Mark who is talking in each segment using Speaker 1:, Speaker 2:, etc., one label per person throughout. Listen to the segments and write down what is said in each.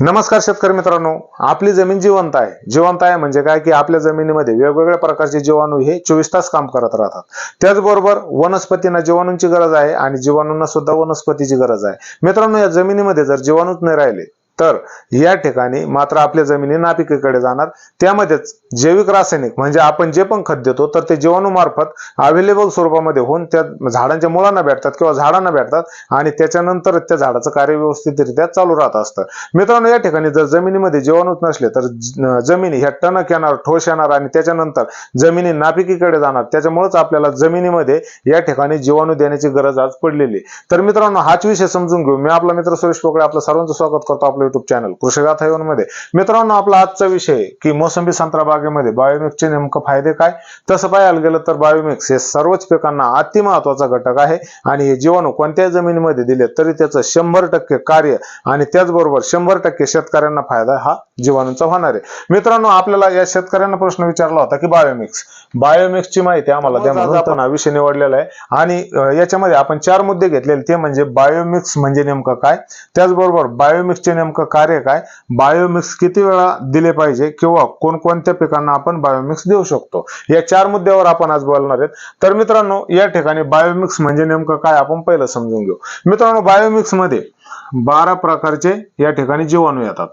Speaker 1: नमस्कार शेतकरी मित्रांनो आपली जमीन जिवंत आहे. जिवंत आहे म्हणजे काय? की आपल्या जमिनीमध्ये वेगवेगळ्या प्रकारचे जीवाणू हे चोवीस तास काम करत राहतात. त्याचबरोबर वनस्पतींना जीवाणूंची गरज आहे आणि जीवाणूंना सुद्धा वनस्पतीची गरज आहे. मित्रांनो या जमिनीमध्ये जर जीवाणूच नाही राहिले तर या ठिकाणी मात्र आपल्या जमिनी नापिकीकडे जाणार. त्यामध्येच जैविक रासायनिक म्हणजे आपण जे पण खत देतो तर ते जीवाणूमार्फत अवेलेबल स्वरूपामध्ये होऊन त्या झाडांच्या मुळांना भेटतात किंवा झाडांना भेटतात आणि त्याच्यानंतर त्या झाडाचं कार्य व्यवस्थितरित्या चालू राहत असतं. मित्रांनो या ठिकाणी जर जमिनीमध्ये जीवाणूच नसले तर जमिनी ह्या टणक येणार ठोस येणार आणि त्याच्यानंतर जमिनी नापिकीकडे जाणार. त्याच्यामुळेच आपल्याला जमिनीमध्ये या ठिकाणी जीवाणू देण्याची गरज आज पडलेली तर मित्रांनो हाच विषय समजून घेऊ. मी आपला मित्र सुरेश पोकळे आपलं सर्वांचं स्वागत करतो आपलं युट्यूब चॅनल कृषीगाथा मध्ये. मित्रांनो आपला आजचा विषय की मोसंबी संत्रा बागेमध्ये बायोमिक्सचे नेमकं फायदे काय? तसं पाहायला गेलं तर बायोमिक्स हे सर्वच पिकांना अति महत्त्वाचा घटक आहे आणि हे जीवाणू कोणत्याही जमिनीमध्ये दिले तरी त्याचं शंभर टक्के कार्य आणि त्याचबरोबर शंभर टक्के शेतकऱ्यांना फायदा हा जीवाणूंचा होणार आहे. मित्रांनो आपल्याला या शेतकऱ्यांना प्रश्न विचारला होता की बायोमिक्स बायोमिक्सची माहिती आम्हाला द्या म्हणून. आपण हा विषय निवडलेला आहे आणि याच्यामध्ये आपण चार मुद्दे घेतलेले ते म्हणजे बायोमिक्स म्हणजे नेमकं काय? त्याचबरोबर बायोमिक्सचे नेमकं कार्य काय? बायोमिक्स किती वेळा दिले पाहिजे? किंवा कोणकोणत्या पिकांना आपण बायोमिक्स देऊ शकतो? या चार मुद्द्यावर आपण आज बोलणार आहेत. तर मित्रांनो या ठिकाणी बायोमिक्स म्हणजे नेमकं काय? आपण पहिलं समजून घेऊ. मित्रांनो बायोमिक्समध्ये बारा प्रकारचे या ठिकाणी जीवाणू येतात.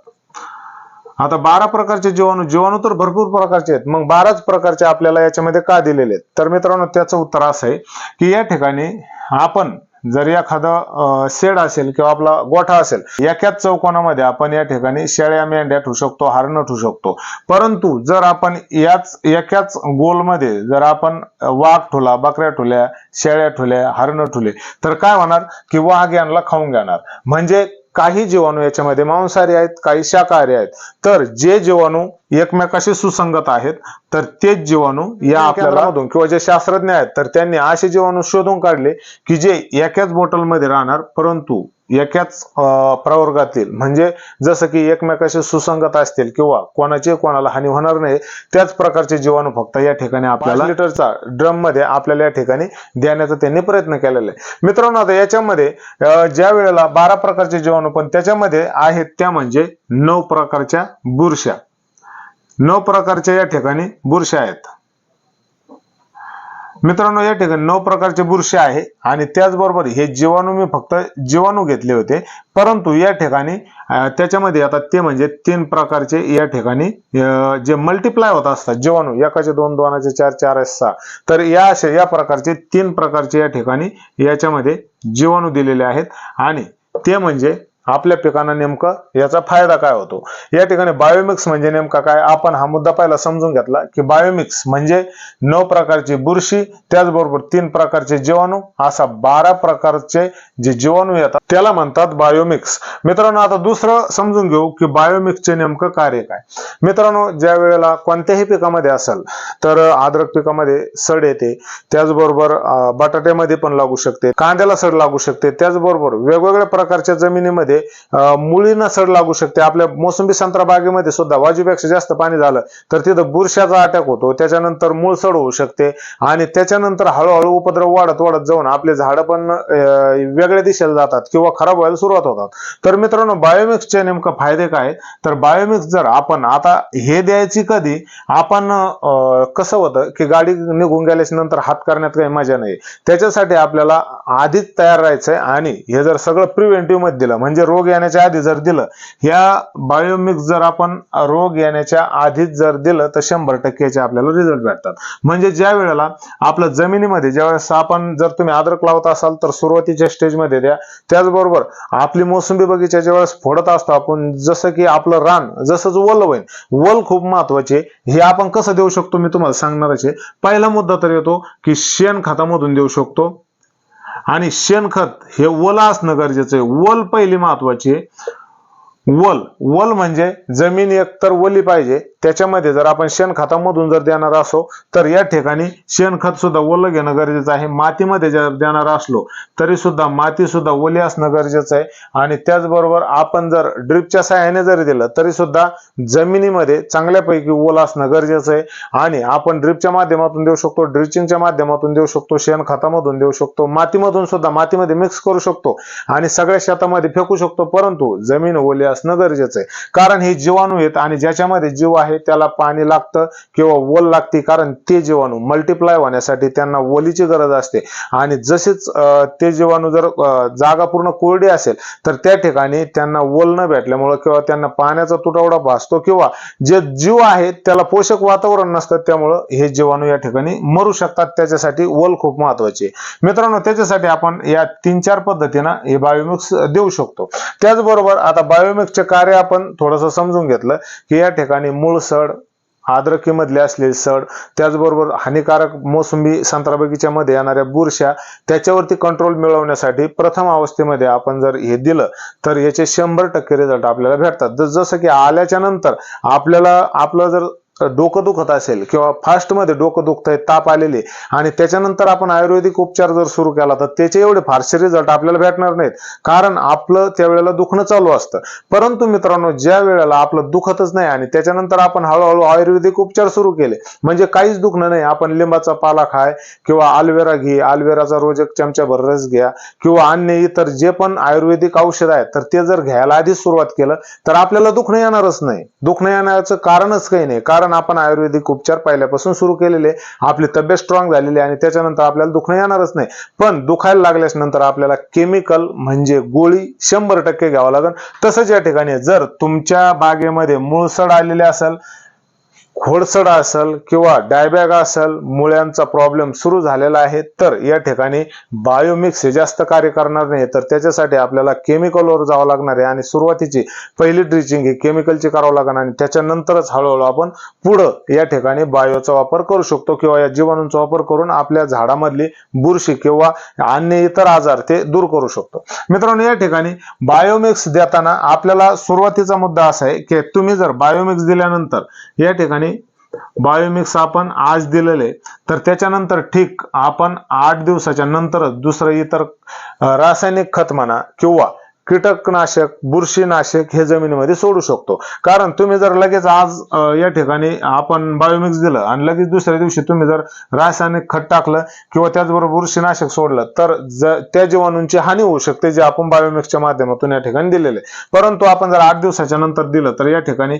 Speaker 1: आता बारा प्रकारचे जीवाणू जीवाणू तर भरपूर प्रकारचे आहेत. मग बाराच प्रकारचे आपल्याला याच्यामध्ये का दिलेले आहेत? तर मित्रांनो त्याचं उत्तर असं आहे की या ठिकाणी आपण जर एखादं शेड असेल किंवा आपला गोठा असेल एकाच चौकोनामध्ये आपण या ठिकाणी शेळ्या मेंढ्या ठेवू शकतो हरण ठेवू शकतो. परंतु जर आपण याच एकाच गोलमध्ये जर आपण वाघ ठुला बकऱ्या ठुल्या शेळ्या ठुल्या हरण ठुले तर काय होणार की वाघ यांना खाऊन घेणार. म्हणजे काही जीवाणू याच्यामध्ये मांसाहारी आहेत काही शाकाहारी आहेत. तर जे जीवाणू एकमेकाशी सुसंगत आहेत तर तेच जीवाणू या आपल्याला किंवा जे शास्त्रज्ञ आहेत तर त्यांनी असे जीवाणू शोधून काढले की जे एकाच बॉटलमध्ये राहणार परंतु एकाच प्रवर्गातील म्हणजे जसं की एकमेकाशी सुसंगत असतील किंवा कोणाची कोणाला हानी होणार नाही त्याच प्रकारचे जीवाणू फक्त या ठिकाणी आपल्याला लिटरचा. ड्रममध्ये आपल्याला या ठिकाणी देण्याचा त्यांनी प्रयत्न केलेला आहे. मित्रांनो आता याच्यामध्ये ज्या वेळेला बारा प्रकारचे जीवाणू पण त्याच्यामध्ये आहेत त्या म्हणजे नऊ प्रकारच्या बुरश्या. नऊ प्रकारच्या या ठिकाणी बुरश्या आहेत. मित्रांनो या ठिकाणी नऊ प्रकारचे बुरशी आहे आणि त्याचबरोबर हे जीवाणू मी फक्त जीवाणू घेतले होते. परंतु या ठिकाणी त्याच्यामध्ये आता ते म्हणजे तीन प्रकारचे या ठिकाणी जे मल्टिप्लाय होत असतात जीवाणू एकाचे दोन दोनाचे चार चार सहा. तर या असे या प्रकारचे तीन प्रकारचे या ठिकाणी याच्यामध्ये जीवाणू दिलेले आहेत आणि ते म्हणजे आपल्या पिकांना नेमकं याचा फायदा काय होतो? या ठिकाणी बायोमिक्स म्हणजे नेमका काय? आपण हा मुद्दा पहिला समजून घेतला की बायोमिक्स म्हणजे नऊ प्रकारची बुरशी त्याचबरोबर तीन प्रकारचे जीवाणू असा बारा प्रकारचे जे जीवाणू येतात त्याला म्हणतात बायोमिक्स मित्रांनो आता दुसरं समजून घेऊ की बायोमिक्सचे नेमकं कार्य काय? मित्रांनो ज्या वेळेला कोणत्याही पिकामध्ये असेल तर आद्रक पिकामध्ये सड येते. त्याचबरोबर बटाट्यामध्ये पण लागू शकते. कांद्याला सड लागू शकते. त्याचबरोबर वेगवेगळ्या प्रकारच्या जमिनीमध्ये मुळींना सड लागू शकते. आपल्या मोसंबी संत्रा बागेमध्ये सुद्धा वाजूपेक्षा जास्त पाणी झालं तर तिथं बुरशाचा अटॅक होतो. त्याच्यानंतर मूळ सड होऊ शकते. आणि त्याच्यानंतर हळूहळू उपद्रव वाढत वाढत जाऊन आपले झाडं पण वेगळ्या दिशेला जातात किंवा खराब व्हायला सुरुवात होतात. तर मित्रांनो बायोमिक्सचे नेमकं फायदे काय? तर बायोमिक्स जर आपण आता हे द्यायची कधी आपण कसं होतं की गाडी निघून गेल्याच्यानंतर हात करण्यात काही मजा नाही. त्याच्यासाठी आपल्याला आधीच तयार राहायचंय आणि हे जर सगळं प्रिव्हेंटिव्हमध्ये दिलं म्हणजे रोग येण्याच्या आधी जर दिलं ह्या बायोमिक्स जर आपण रोग येण्याच्या आधीच जर दिलं तर शंभर टक्क्याचे आपल्याला रिझल्ट भेटतात. म्हणजे ज्या वेळेला आपलं जमिनीमध्ये ज्यावेळेस आपण जर तुम्ही अद्रक लावत असाल तर सुरुवातीच्या स्टेजमध्ये द्या. त्याचबरोबर आपली मोसंबी बगीचा ज्यावेळेस फोडत असतो आपण जसं की आपलं रान जसं वल होईल वल खूप महत्त्वाचे हे आपण कसं देऊ शकतो मी तुम्हाला सांगणारच आहे पहिला मुद्दा तर येतो की शेण खतामधून देऊ शकतो. आणि शेणखत हे वल असणं गरजेचं आहे. वल पहिली महत्वाची आहे. वल. वल म्हणजे जमीन एकतर वली पाहिजे. त्याच्यामध्ये जर आपण शेणखतामधून जर देणार असो तर या ठिकाणी शेणखत सुद्धा ओलं घेणं गरजेचं आहे. मातीमध्ये जर देणार असलो तरी सुद्धा माती सुद्धा ओली असणं गरजेचं आहे. आणि त्याचबरोबर आपण जर ड्रिपच्या सहाय्याने जरी दिलं तरी सुद्धा जमिनीमध्ये चांगल्यापैकी ओल असणं गरजेचं आहे. आणि आपण ड्रिपच्या माध्यमातून देऊ शकतो ड्रिचिंगच्या माध्यमातून देऊ शकतो शेणखतामधून देऊ शकतो मातीमधून सुद्धा मातीमध्ये मिक्स करू शकतो. आणि सगळ्या शेतामध्ये फेकू शकतो परंतु जमीन ओली असणं गरजेचं आहे. कारण हे जीवाणू आहेत आणि ज्याच्यामध्ये जीव आहे त्याला पाणी लागतं किंवा वल लागते कारण ते जीवाणू मल्टिप्लाय होण्यासाठी त्यांना ओलीची गरज असते. आणि जसेच ते जीवाणू जर जागा पूर्ण कोरडी असेल तर त्या ठिकाणी त्यांना वल न भेटल्यामुळं किंवा त्यांना पाण्याचा तुटवडा भासतो किंवा जे जीव आहेत त्याला पोषक वातावरण नसतं त्यामुळं हे जीवाणू या ठिकाणी मरू शकतात. त्याच्यासाठी वल खूप महत्वाची आहे. मित्रांनो त्याच्यासाठी आपण या तीन चार पद्धतीनं हे बायोमिक्स देऊ शकतो. त्याचबरोबर आता बायोमिक्सचे कार्य आपण थोडंसं समजून घेतलं की या ठिकाणी मूळ सड आद्रकीमधले असलेले सड त्याचबरोबर हानिकारक मोसंबी संत्रा बगीच्यामध्ये येणाऱ्या बुरशा त्याच्यावरती कंट्रोल मिळवण्यासाठी प्रथम अवस्थेमध्ये आपण जर हे दिलं तर याचे शंभर टक्के रिझल्ट आपल्याला भेटतात. जसं की आल्याच्यानंतर आपल्याला आपलं जर डोकं दुखत असेल किंवा फास्टमध्ये डोकं डोकं दुखतंय ताप आलेले आणि त्याच्यानंतर आपण आयुर्वेदिक उपचार जर सुरू केला तर त्याचे एवढे फारसे रिझल्ट आपल्याला भेटणार नाहीत. कारण आपलं त्यावेळेला दुखणं चालू असतं. परंतु मित्रांनो ज्या वेळेला आपलं दुखतच नाही आणि त्याच्यानंतर आपण हळूहळू आयुर्वेदिक उपचार सुरू केले म्हणजे काहीच दुखणं नाही. आपण लिंबाचा पाला खाय किंवा आलवेरा घे आल्वेराचा रोज एक चमच्याभर रस घ्या किंवा अन्य इतर जे पण आयुर्वेदिक औषध आहेत तर ते जर घ्यायला आधीच सुरुवात केलं तर आपल्याला दुखणं येणारच नाही. दुखणं येण्याचं कारणच काही नाही. कारण आपण आयुर्वेदिक उपचार पहिल्यापासून सुरू केलेले आपली तब्येत स्ट्रॉंग झालेली आहे आणि त्याच्यानंतर आपल्याला दुखणं येणारच नाही. पण दुखायला लागल्यास नंतर आपल्याला केमिकल म्हणजे गोळी शंभर टक्के घ्यावं लागेल. तसंच या ठिकाणी जर तुमच्या बागेमध्ये मुळसड आलेले असेल खोडसडा असेल किंवा डायबॅग असेल मुळ्यांचा प्रॉब्लेम सुरू झालेला आहे तर या ठिकाणी बायोमिक्स हे जास्त कार्य करणार नाही. तर त्याच्यासाठी आपल्याला केमिकलवर जावं लागणार आहे. आणि सुरुवातीची पहिली ड्रिचिंग ही केमिकलची करावं लागणार आणि त्याच्यानंतरच हळूहळू आपण पुढं या ठिकाणी बायोचा वापर करू शकतो किंवा या जीवाणूंचा वापर करून आपल्या झाडामधली बुरशी किंवा अन्य इतर आजार ते दूर करू शकतो. मित्रांनो या ठिकाणी बायोमिक्स देताना आपल्याला सुरुवातीचा मुद्दा असा आहे की तुम्ही जर बायोमिक्स दिल्यानंतर या ठिकाणी बायोमिक्स आपण आज दिलेले. तर त्याच्यानंतर ठीक आपण आठ दिवसाच्या नंतरच दुसरं इतर रासायनिक खत म्हणा किंवा कीटकनाशक बुरशीनाशक हे जमिनीमध्ये सोडू शकतो. कारण तुम्ही जर लगेच आज या ठिकाणी आपण बायोमिक्स दिलं आणि लगेच दुसऱ्या दिवशी तुम्ही जर रासायनिक खत टाकलं किंवा त्याचबरोबर बुरशीनाशक सोडलं तर त्या जीवाणूंची हानी होऊ शकते जे आपण बायोमिक्सच्या माध्यमातून या ठिकाणी दिलेले परंतु आपण जर आठ दिवसाच्या नंतर दिलं तर या ठिकाणी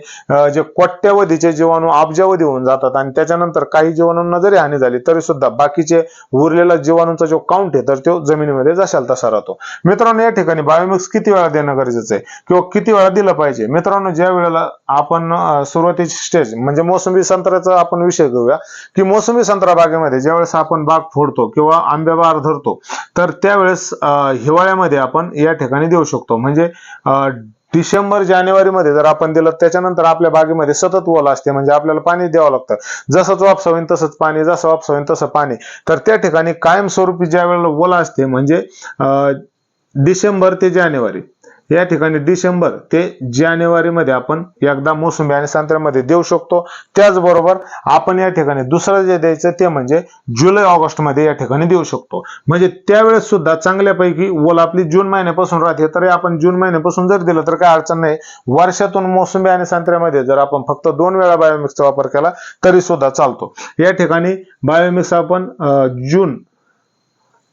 Speaker 1: जे कोट्यावधीचे जीवाणू अब्जावधी होऊन जातात आणि त्याच्यानंतर काही जीवाणूंना जरी हानी झाली तरी सुद्धा बाकीचे उरलेला जीवाणूंचा जो काउंट आहे तर तो जमिनीमध्ये जशाल तसा राहतो. मित्रांनो या ठिकाणी बायोमिक्स किती किती वेळा देणं गरजेचं आहे? किंवा किती वेळा दिलं पाहिजे? मित्रांनो ज्या वेळेला आपण सुरुवातीची स्टेज म्हणजे मोसंबी संत्र्याचा आपण विषय घेऊया. की मोसंबी संत्रा बागेमध्ये ज्यावेळेस आपण बाग फोडतो किंवा आंब्या बार धरतो तर त्यावेळेस हिवाळ्यामध्ये आपण या ठिकाणी देऊ शकतो. म्हणजे डिसेंबर जानेवारी मध्ये जर आपण दिलं त्याच्यानंतर आपल्या बागेमध्ये सतत ओल असते. म्हणजे आपल्याला पाणी द्यावं लागतं. जसंच वापसा होईल तसंच पाणी जसं वापसा होईल तसं पाणी. तर त्या ठिकाणी कायमस्वरूपी ज्या वेळेला ओला असते म्हणजे डिसेंबर ते जानेवारी. या ठिकाणी डिसेंबर ते जानेवारीमध्ये आपण एकदा मोसंबी आणि संत्र्यामध्ये देऊ शकतो. त्याचबरोबर आपण या ठिकाणी दुसरं जे द्यायचं ते म्हणजे जुलै ऑगस्टमध्ये या ठिकाणी देऊ शकतो. म्हणजे त्यावेळेस सुद्धा चांगल्यापैकी ओल आपली जून महिन्यापासून राहते. तरी आपण जून महिन्यापासून जर दिलं तर काय अडचण नाही. वर्षातून मोसंबी आणि संत्र्यामध्ये जर आपण फक्त दोन वेळा बायोमिक्सचा वापर केला तरी सुद्धा चालतो. या ठिकाणी बायोमिक्स आपण जून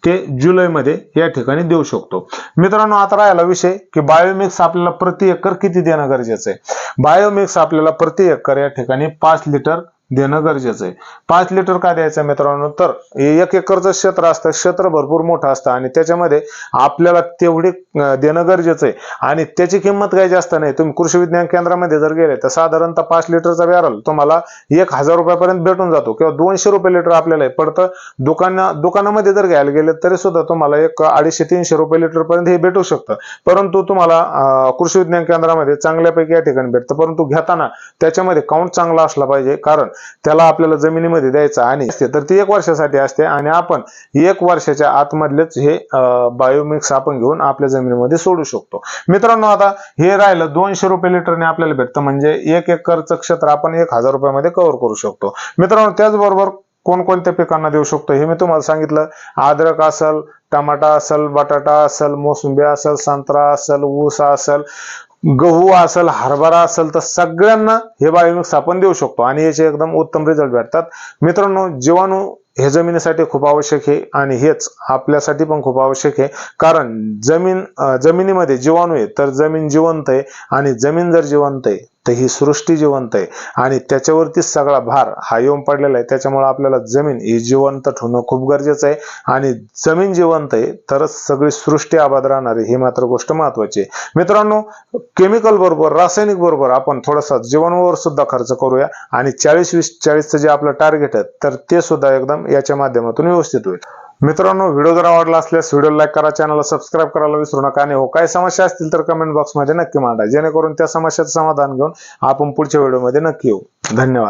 Speaker 1: ते जुलैमध्ये या ठिकाणी देऊ शकतो. मित्रांनो आता राहिला विषय की बायोमिक्स आपल्याला प्रति एकर किती देणं गरजेचं आहे? बायोमिक्स आपल्याला प्रति एकर या ठिकाणी पाच लिटर देणं गरजेचं आहे. पाच लिटर का द्यायचं मित्रांनो? तर एक एकरचं क्षेत्र असतं क्षेत्र भरपूर मोठं असतं आणि त्याच्यामध्ये आपल्याला तेवढे देणं गरजेचं आहे. आणि त्याची किंमत काही जास्त नाही. तुम्ही कृषी विज्ञान केंद्रामध्ये जर गेले तर साधारणतः पाच लिटरचा बॅरल तुम्हाला एक हजार रुपयापर्यंत भेटून जातो किंवा दोनशे रुपये लिटर आपल्याला पडतं दुकाना दुकानामध्ये जर घ्यायला गेले तरी सुद्धा तुम्हाला एक अडीचशे तीनशे रुपये लिटरपर्यंत हे भेटू शकतं. परंतु तुम्हाला कृषी विज्ञान केंद्रामध्ये चांगल्यापैकी या ठिकाणी भेटतं. परंतु घेताना त्याच्यामध्ये काउंट चांगला असला पाहिजे. कारण त्याला आपल्याला जमिनीमध्ये द्यायचं आणि असते तर ती एक वर्षासाठी असते आणि आपण एक वर्षाच्या आतमधलेच हे बायोमिक्स आपण घेऊन आपल्या जमिनीमध्ये सोडू शकतो. मित्रांनो आता हे राहिलं दोनशे रुपये लिटरने आपल्याला भेटतं म्हणजे एक एकरचं क्षेत्र आपण एक हजार रुपयामध्ये कव्हर करू शकतो. मित्रांनो त्याचबरोबर कोणकोणत्या पिकांना देऊ शकतो हे मी तुम्हाला सांगितलं. अद्रक असेल टमाटा असेल बटाटा असेल मोसंबी असेल संत्रा असेल ऊस असेल गहू असेल हरभरा असेल तर सगळ्यांना हे बायोमिक्स आपण देऊ शकतो. आणि याचे एकदम उत्तम रिझल्ट भेटतात. मित्रांनो जीवाणू हे जमिनीसाठी खूप आवश्यक आहे आणि हेच आपल्यासाठी पण खूप आवश्यक आहे. कारण जमीन जमिनीमध्ये जीवाणू आहे तर जमीन जिवंत आहे आणि जमीन जर जिवंत आहे तर ही सृष्टी जिवंत आहे. आणि त्याच्यावरतीच सगळा भार हा येऊन पडलेला आहे. त्याच्यामुळे आपल्याला जमीन ही जिवंत ठेवणं खूप गरजेचं आहे. आणि जमीन जिवंत आहे तरच सगळी सृष्टी आबाद राहणार आहे ही मात्र गोष्ट महत्वाची आहे. मित्रांनो केमिकल बरोबर रासायनिक बरोबर आपण थोडासा जीवाणूवर सुद्धा खर्च करूया. आणि चाळीस वीस चाळीसचं जे आपलं टार्गेट आहे तर ते सुद्धा एकदम याच्या माध्यमातून व्यवस्थित होईल. मित्रांनो व्हिडिओ जर आवडला असल्यास व्हिडिओ लाईक करा चॅनलला सबस्क्राईब करायला विसरू नका. आणि हो काय समस्या असतील तर कमेंट बॉक्समध्ये नक्की मांडा. जेणेकरून त्या समस्याचं समाधान घेऊन आपण पुढच्या व्हिडिओमध्ये नक्की येऊ. धन्यवाद.